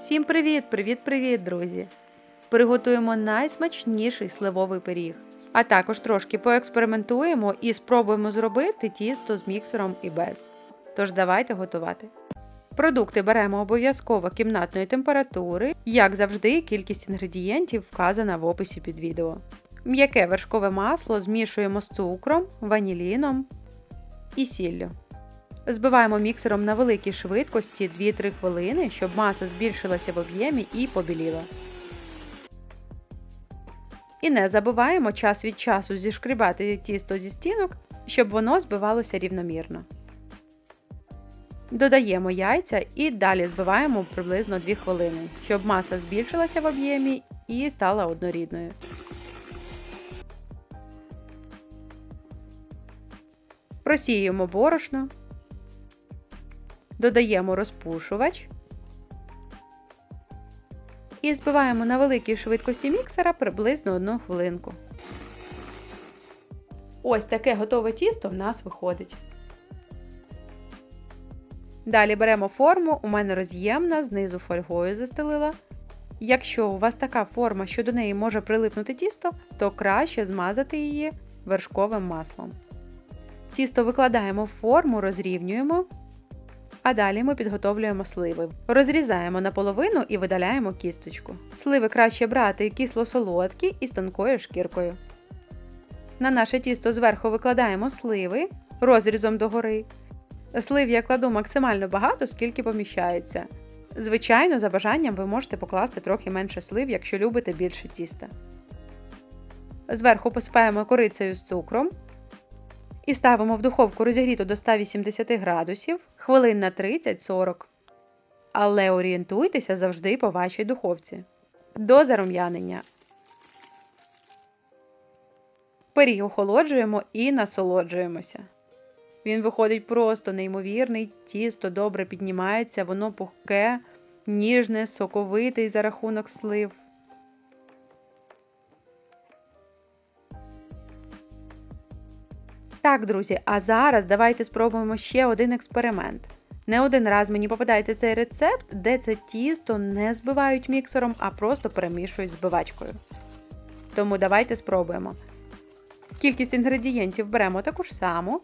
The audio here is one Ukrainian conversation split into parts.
Всім привіт, привіт, привіт, друзі! Приготуємо найсмачніший сливовий пиріг. А також трошки поекспериментуємо і спробуємо зробити тісто з міксером і без. Тож давайте готувати. Продукти беремо обов'язково кімнатної температури. Як завжди, кількість інгредієнтів вказана в описі під відео. М'яке вершкове масло змішуємо з цукром, ваніліном і сіллю. Збиваємо міксером на великій швидкості 2-3 хвилини, щоб маса збільшилася в об'ємі і побіліла. І не забуваємо час від часу зішкрібати тісто зі стінок, щоб воно збивалося рівномірно. Додаємо яйця і далі збиваємо приблизно 2 хвилини, щоб маса збільшилася в об'ємі і стала однорідною. Просіюємо борошно. Додаємо розпушувач і збиваємо на великій швидкості міксера приблизно 1 хвилинку. Ось таке готове тісто в нас виходить. Далі беремо форму, у мене роз'ємна, знизу фольгою застелила. Якщо у вас така форма, що до неї може прилипнути тісто, то краще змазати її вершковим маслом. Тісто викладаємо в форму, розрівнюємо. А далі ми підготовлюємо сливи. Розрізаємо наполовину і видаляємо кісточку. Сливи краще брати кисло-солодкі і з тонкою шкіркою. На наше тісто зверху викладаємо сливи розрізом догори. Слив я кладу максимально багато, скільки поміщається. Звичайно, за бажанням ви можете покласти трохи менше слив, якщо любите більше тіста. Зверху посипаємо корицею з цукром. І ставимо в духовку розігріту до 180 градусів хвилин на 30-40. Але орієнтуйтеся завжди по вашій духовці. До зарум'янення. Пиріг охолоджуємо і насолоджуємося. Він виходить просто неймовірний, тісто добре піднімається, воно пухке, ніжне, соковитий за рахунок слив. Так, друзі, а зараз давайте спробуємо ще один експеримент. Не один раз мені попадається цей рецепт, де це тісто не збивають міксером, а просто перемішують збивачкою. Тому давайте спробуємо. Кількість інгредієнтів беремо таку ж саму.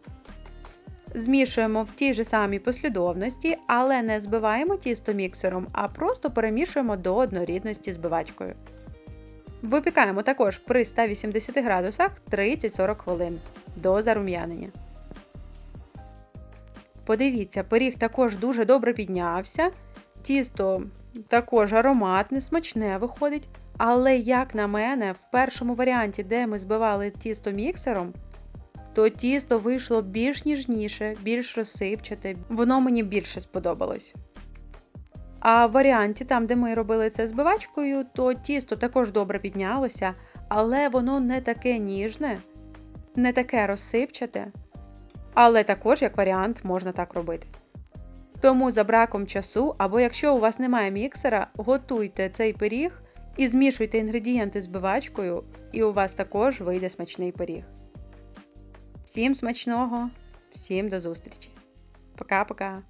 Змішуємо в тій же самій послідовності, але не збиваємо тісто міксером, а просто перемішуємо до однорідності збивачкою. Випікаємо також при 180 градусах 30-40 хвилин до зарум'янення. Подивіться, пиріг також дуже добре піднявся. Тісто також ароматне, смачне виходить. Але, як на мене, в першому варіанті, де ми збивали тісто міксером, то тісто вийшло більш ніжніше, більш розсипчате, воно мені більше сподобалось. А в варіанті, там, де ми робили це збивачкою, то тісто також добре піднялося, але воно не таке ніжне, не таке розсипчате. Але також, як варіант, можна так робити. Тому за браком часу, або якщо у вас немає міксера, готуйте цей пиріг і змішуйте інгредієнти з бивачкою, і у вас також вийде смачний пиріг. Всім смачного, всім до зустрічі! Пока-пока!